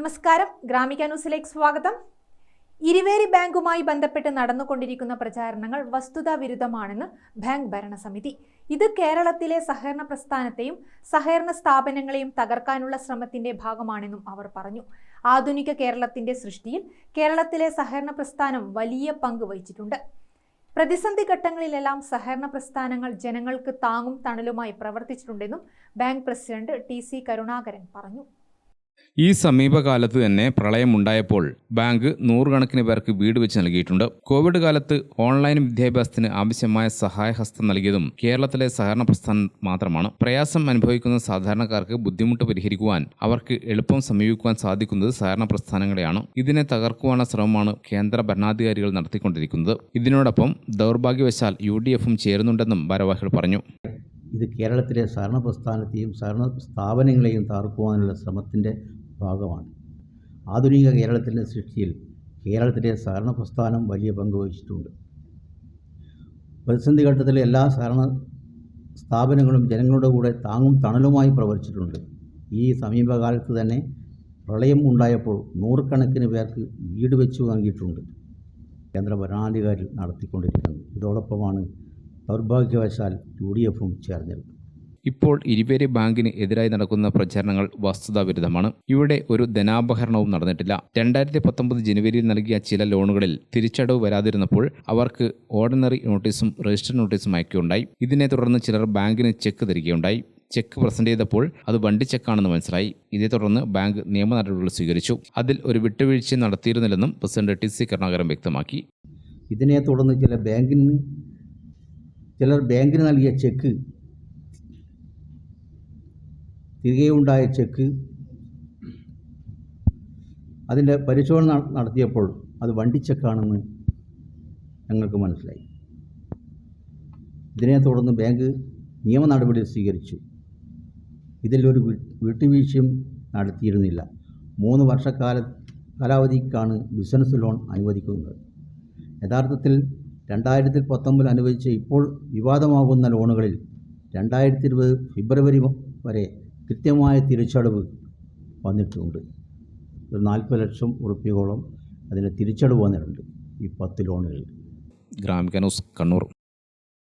നമസ്കാരം. ഗ്രാമിക ന്യൂസിലേക്ക് സ്വാഗതം. ഇരുവേരി ബാങ്കുമായി ബന്ധപ്പെട്ട് നടന്നുകൊണ്ടിരിക്കുന്ന പ്രചാരണങ്ങൾ വസ്തുതാ വിരുദ്ധമാണെന്ന് ബാങ്ക് ഭരണസമിതി. ഇത് കേരളത്തിലെ സഹകരണ പ്രസ്ഥാനത്തെയും സഹകരണ സ്ഥാപനങ്ങളെയും തകർക്കാനുള്ള ശ്രമത്തിന്റെ ഭാഗമാണെന്നും അവർ പറഞ്ഞു. ആധുനിക കേരളത്തിന്റെ സൃഷ്ടിയിൽ കേരളത്തിലെ സഹകരണ പ്രസ്ഥാനം വലിയ പങ്ക് വഹിച്ചിട്ടുണ്ട്. പ്രതിസന്ധി ഘട്ടങ്ങളിലെല്ലാം സഹകരണ പ്രസ്ഥാനങ്ങൾ ജനങ്ങൾക്ക് താങ്ങും തണലുമായി പ്രവർത്തിച്ചിട്ടുണ്ടെന്നും bank president T C Karunakaran പറഞ്ഞു. ഈ സമീപകാലത്ത് തന്നെ പ്രളയമുണ്ടായപ്പോൾ ബാങ്ക് നൂറുകണക്കിന് പേർക്ക് വീട് വെച്ച് നൽകിയിട്ടുണ്ട്. കോവിഡ് കാലത്ത് ഓൺലൈൻ വിദ്യാഭ്യാസത്തിന് ആവശ്യമായ സഹായഹസ്തം നൽകിയതും കേരളത്തിലെ സഹകരണ പ്രസ്ഥാനം മാത്രമാണ്. പ്രയാസം അനുഭവിക്കുന്ന സാധാരണക്കാർക്ക് ബുദ്ധിമുട്ട് പരിഹരിക്കുവാൻ അവർക്ക് എളുപ്പം സമീപിക്കുവാൻ സാധിക്കുന്നത് സഹകരണ പ്രസ്ഥാനങ്ങളെയാണ്. ഇതിനെ തകർക്കുവാനുള്ള ശ്രമമാണ് കേന്ദ്ര ഭരണാധികാരികൾ നടത്തിക്കൊണ്ടിരിക്കുന്നത്. ഇതിനോടൊപ്പം ദൗർഭാഗ്യവശാൽ യു ഡി എഫും ചേരുന്നുണ്ടെന്നും ഭാരവാഹികൾ പറഞ്ഞു. ഇത് കേരളത്തിലെ സഹകരണ പ്രസ്ഥാനത്തെയും സഹകരണ സ്ഥാപനങ്ങളെയും തകർക്കുവാനുള്ള ശ്രമത്തിന്റെ ഭാഗമാണ്. ആധുനിക കേരളത്തിന്റെ സൃഷ്ടിയിൽ കേരളത്തിലെ സഹകരണ പ്രസ്ഥാനം വലിയ പങ്ക് വഹിച്ചിട്ടുണ്ട്. പ്രതിസന്ധി ഘട്ടത്തിൽ എല്ലാ സഹകരണ സ്ഥാപനങ്ങളും ജനങ്ങളുടെ കൂടെ താങ്ങും തണലുമായി പ്രവർത്തിച്ചിട്ടുണ്ട്. ഈ സമീപകാലത്ത് തന്നെ പ്രളയം ഉണ്ടായപ്പോൾ നൂറുകണക്കിന് പേർക്ക് വീട് വെച്ചു നൽകിയിട്ടുണ്ട് കേന്ദ്ര ഭരണാധികാരി നടത്തിക്കൊണ്ടിരിക്കുന്നത്. ഇതോടൊപ്പമാണ് ദൗർഭാഗ്യവശാൽ യു ഡി എഫും ചേർന്നിരുന്നു. ഇപ്പോൾ ഇരുപേരെ ബാങ്കിന് എതിരായി നടക്കുന്ന പ്രചാരണങ്ങൾ വസ്തുതാവിരുദ്ധമാണ്. ഇവിടെ ഒരു ധനാപഹരണവും നടന്നിട്ടില്ല. രണ്ടായിരത്തി പത്തൊമ്പത് ജനുവരിയിൽ നൽകിയ ചില ലോണുകളിൽ തിരിച്ചടവ് വരാതിരുന്നപ്പോൾ അവർക്ക് ഓർഡിനറി നോട്ടീസും രജിസ്റ്റർ നോട്ടീസും അയക്കുകയുണ്ടായി. ഇതിനെ തുടർന്ന് ചിലർ ബാങ്കിന് ചെക്ക് തരികയുണ്ടായി. ചെക്ക് പ്രസന്റ് ചെയ്തപ്പോൾ അത് വണ്ടി ചെക്കാണെന്ന് മനസ്സിലായി. ഇതേ തുടർന്ന് ബാങ്ക് നിയമ നടപടികൾ സ്വീകരിച്ചു. അതിൽ ഒരു വിട്ടുവീഴ്ച നടത്തിയിരുന്നില്ലെന്നും പ്രസിഡന്റ് ടി സി കരുണാകരൻ വ്യക്തമാക്കി. ഇതിനെ തുടർന്ന് ചില ബാങ്കിന് ചിലർ ബാങ്കിന് നൽകിയ ചെക്ക് തിരികെ ഉണ്ടായ ചെക്ക് അതിന്റെ പരിശോധന നട- നടത്തിയപ്പോൾ അത് വണ്ടിച്ചെക്കാണെന്ന് ഞങ്ങൾക്ക് മനസ്സിലായി. ഇതിനെ തുടർന്ന് ബാങ്ക് നിയമ നടപടി സ്വീകരിച്ചു. ഇതിലൊരു വിട്ടുവീഴ്ചയും നടത്തിയിരുന്നില്ല. മൂന്ന് വർഷക്കാല കാലാവധിക്കാണ് ബിസിനസ് ലോൺ അനുവദിക്കുന്നത്. യഥാർത്ഥത്തിൽ രണ്ടായിരത്തി പത്തൊമ്പതിൽ അനുവദിച്ച ഇപ്പോൾ വിവാദമാകുന്ന ലോണുകളിൽ രണ്ടായിരത്തി ഇരുപത് ഫെബ്രുവരി വരെ കൃത്യമായ തിരിച്ചടവ് വന്നിട്ടുണ്ട്. ഒരു നാൽപ്പത് ലക്ഷം ഉറുപ്പികയോളം അതിന് തിരിച്ചടവ് വന്നിട്ടുണ്ട് ഈ പത്ത് ലോണുകളിൽ. ഗ്രാമിക ന്യൂസ് കണ്ണൂർ.